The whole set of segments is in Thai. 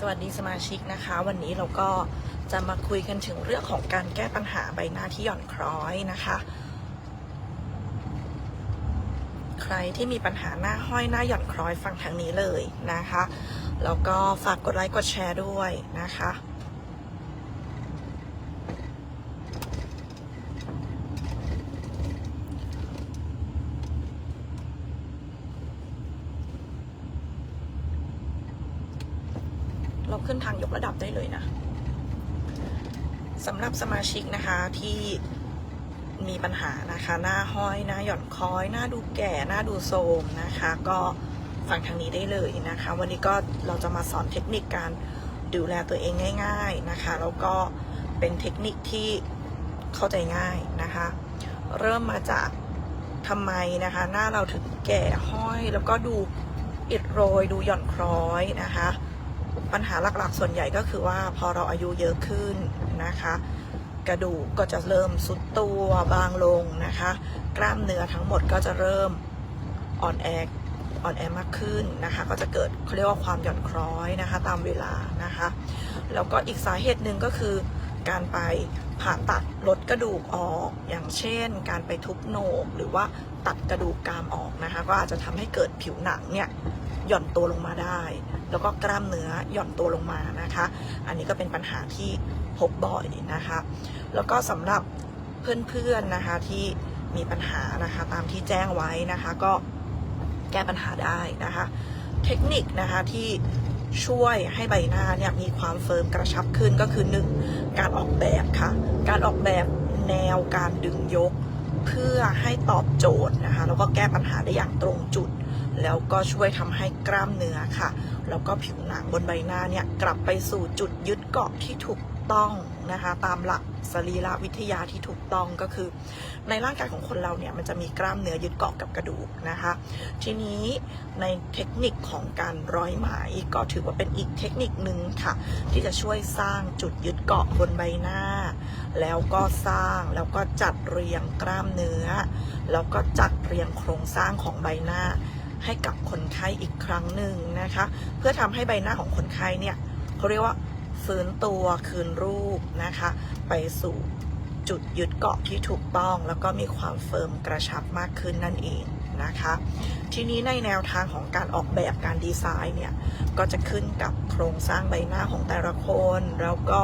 สวัสดีสมาชิกนะคะ วันนี้เราก็จะมาคุยกันถึงเรื่องของการแก้ปัญหาใบหน้าที่หย่อนคล้อยนะคะ ใครที่มีปัญหาหน้าห้อยหน้าหย่อนคล้อยฟังทางนี้เลยนะคะแล้วก็ฝากกดไลค์กดแชร์ด้วยนะคะ เราขึ้นทางยกระดับได้เลยนะสำหรับสมาชิกนะคะที่มีปัญหานะคะ หน้าห้อย หน้าหย่อนคล้อย หน้าดูแก่ หน้าดูโทรมนะคะ ก็ฟังทางนี้ได้เลยนะคะ วันนี้ก็เราจะมาสอนเทคนิคการดูแลตัวเองง่าย ๆนะคะ แล้วก็เป็นเทคนิคที่เข้าใจง่ายนะคะ เริ่มมาจากทำไมนะคะ หน้าเราถึงแก่ห้อย แล้วก็ดูอิดโรย ดูหย่อนคล้อยนะคะ ปัญหาหลักๆ ส่วนใหญ่ก็คือว่าพอเราอายุเยอะขึ้นนะคะ กระดูกก็จะเริ่มสุดตัวบางลงนะคะ กล้ามเนื้อทั้งหมดก็จะเริ่มอ่อนแออ่อนแอมากขึ้นนะคะ ก็จะเกิดเขาเรียกว่าความหย่อนคล้อยนะคะ ตามเวลานะคะ แล้วก็อีกสาเหตุหนึ่งก็คือการไปผ่าตัดลดกระดูกออกอย่างเช่น การไปทุบโหนกหรือว่าตัดกระดูกกรามออกนะคะ ก็อาจจะทำให้เกิดผิวหนังเนี่ยหย่อนตัวลงมาได้ แล้วก็กล้ามเนื้อหย่อนตัวลงมานะคะ อันนี้ก็เป็นปัญหาที่พบบ่อยนะคะ แล้วก็สำหรับเพื่อนๆนะคะที่มีปัญหานะคะตามที่แจ้งไว้นะคะก็แก้ปัญหาได้นะคะ เทคนิคนะคะที่ช่วยให้ใบหน้าเนี่ยมีความเฟิร์มกระชับขึ้นก็คือ 1. การออกแบบค่ะ การออกแบบแนวการดึงยก เพื่อให้ตอบโจทย์นะคะแล้วก็แก้ปัญหาได้อย่างตรงจุด แล้วก็ช่วยทำให้กล้ามเนื้อค่ะ แล้วก็ผิวหนังบนใบหน้าเนี่ยกลับไปสู่จุดยึดเกาะที่ถูกต้องนะคะตามหลักสรีรวิทยาที่ถูกต้องก็คือ ในร่างกายของคนเราเนี่ยมันจะมีกล้ามเนื้อยึดเกาะกับกระดูกนะคะ ทีนี้ในเทคนิคของการร้อยไหมก็ถือว่าเป็นอีกเทคนิคหนึ่งค่ะ ที่จะช่วยสร้างจุดยึดเกาะบนใบหน้า แล้วก็สร้างแล้วก็จัดเรียงกล้ามเนื้อ แล้วก็จัดเรียงโครงสร้างของใบหน้า ให้กับคนไข้อีกครั้งหนึ่งนะคะ เพื่อทำให้ใบหน้าของคนไข้เนี่ยเขาเรียกว่าฟื้นตัวคืนรูปนะคะ ไปสู่จุดยึดเกาะที่ถูกต้อง แล้วก็มีความเฟิร์มกระชับมากขึ้นนั่นเองนะคะ ทีนี้ในแนวทางของการออกแบบการดีไซน์เนี่ย ก็จะขึ้นกับโครงสร้างใบหน้าของแต่ละคน แล้วก็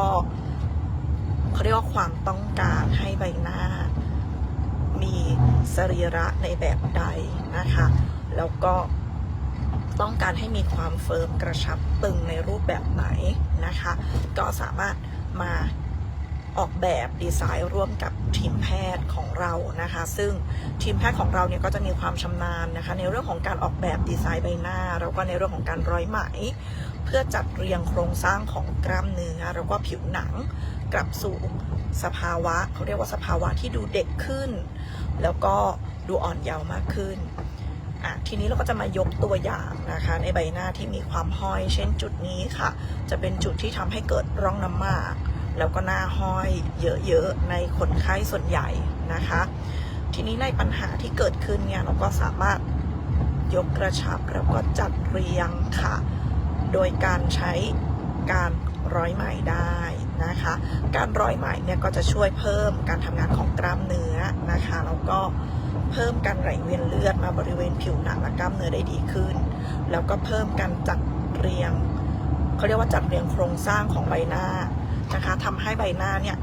เขาเรียกว่าความต้องการให้ใบหน้า มีสรีระในแบบใดนะคะ แล้วก็ต้องการให้มีความเฟิร์มกระชับตึงในรูปแบบไหนนะคะ ก็สามารถมาออกแบบดีไซน์ร่วมกับทีมแพทย์ของเรานะคะ ซึ่งทีมแพทย์ของเราเนี่ยก็จะมีความชำนาญนะคะ ในเรื่องของการออกแบบดีไซน์ใบหน้า แล้วก็ในเรื่องของการร้อยไหม เพื่อจัดเรียงโครงสร้างของกล้ามเนื้อแล้วก็ผิวหนังกลับสู่สภาวะเขาเรียกว่าสภาวะที่ดูเด็กขึ้น แล้วก็ดูอ่อนเยาว์มากขึ้น อะทีนี้เราก็จะมายกตัวอย่างนะคะ ในใบหน้าที่มีความห้อย เช่นจุดนี้ค่ะ จะเป็นจุดที่ทำให้เกิดร่องน้ำหมาก แล้วก็หน้าห้อยเยอะๆ ในคนไข้ส่วนใหญ่นะคะ ทีนี้ในปัญหาที่เกิดขึ้นเนี่ยเราก็สามารถยกกระชับแล้วก็จัดเรียงค่ะ โดยการใช้การร้อยไหมได้นะคะ การร้อยไหมเนี่ยก็จะช่วยเพิ่มการทำงานของกล้ามเนื้อนะคะ แล้วก็ เพิ่มการไหลเวียนเลือดมาบริเวณผิวหนังและกล้ามเนื้อได้ดีขึ้น แล้วก็เพิ่มการจัดเรียงเขาเรียกว่าจัดเรียงโครงสร้างของใบหน้านะคะทำให้ใบหน้าเนี่ย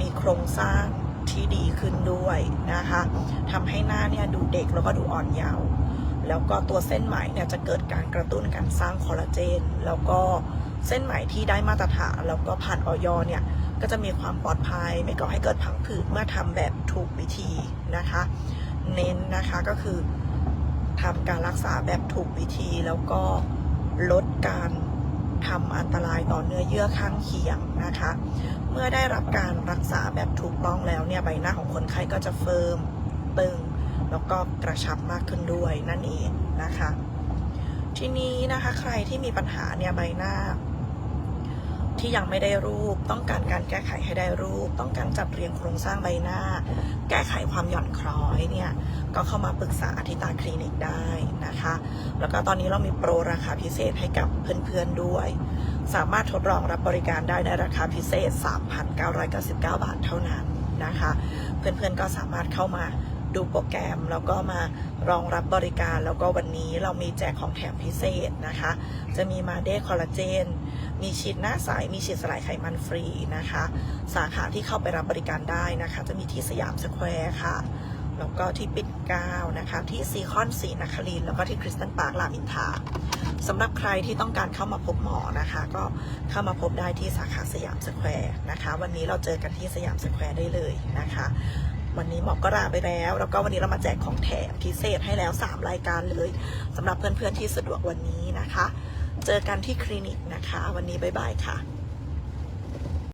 มีโครงสร้างที่ดีขึ้นด้วยนะคะทำให้หน้าเนี่ยดูเด็กแล้วก็ดูอ่อนเยาว์แล้วก็ตัวเส้นไหมเนี่ยจะเกิดการกระตุ้นการสร้างคอลลาเจน แล้วก็เส้นไหมที่ได้มาตรฐานแล้วก็ผ่านออยเนี่ยก็จะมีความปลอดภัย ไม่ก่อให้เกิดผังผืดเมื่อทำแบบถูกวิธีนะคะ เน้นนะคะก็คือทำการรักษาแบบถูกวิธีแล้วก็ลดการทำอันตรายต่อเนื้อเยื่อข้างเคียงนะคะ เมื่อได้รับการรักษาแบบถูกต้องแล้วเนี่ยใบหน้าของคนไข้ก็จะเฟิร์มตึง แล้วก็กระชับมากขึ้นด้วยนั่นเองนะคะ ทีนี้นะคะใครที่มีปัญหาเนี่ยใบหน้า ที่ยังไม่ได้รูป ต้องการการแก้ไขให้ได้รูป ต้องการจัดเรียงโครงสร้างใบหน้า แก้ไขความหย่อนคล้อยเนี่ยก็เข้ามาปรึกษาที่ตาคลินิกได้นะคะ แล้วก็ตอนนี้เรามีโปรราคาพิเศษให้กับเพื่อนๆด้วย สามารถทดลองรับบริการได้ในราคาพิเศษ 3,999 บาทเท่านั้นนะคะ เพื่อนๆก็สามารถเข้ามา ดูโปรแกรม แล้วก็มารองรับบริการแล้วก็วันนี้เรามีแจกของแถมพิเศษนะคะ จะมีมาเดคอลลาเจน มีฉีดหน้าใสมีฉีดสลายไขมันฟรีนะคะ สาขาที่เข้าไปรับบริการได้นะคะ จะมีที่สยามสแควร์ค่ะแล้วก็ที่ปิ่นเก้านะคะ ที่ซีคอนสีนครินแล้วก็ที่คริสตันปาร์ครามินทาสำหรับใครที่ต้องการเข้ามาพบหมอนะคะ ก็เข้ามาพบได้ที่สาขาสยามสแควร์นะคะ วันนี้เราเจอกันที่สยามสแควร์ได้เลยนะคะ วันนี้หมอก็ลาไปแล้ว แล้วก็วันนี้เรามาแจกของแถมพิเศษให้แล้ว 3 รายการเลยสำหรับเพื่อนๆที่สะดวกวันนี้นะคะ เจอกันที่คลินิกนะคะ วันนี้บ๊ายบายค่ะ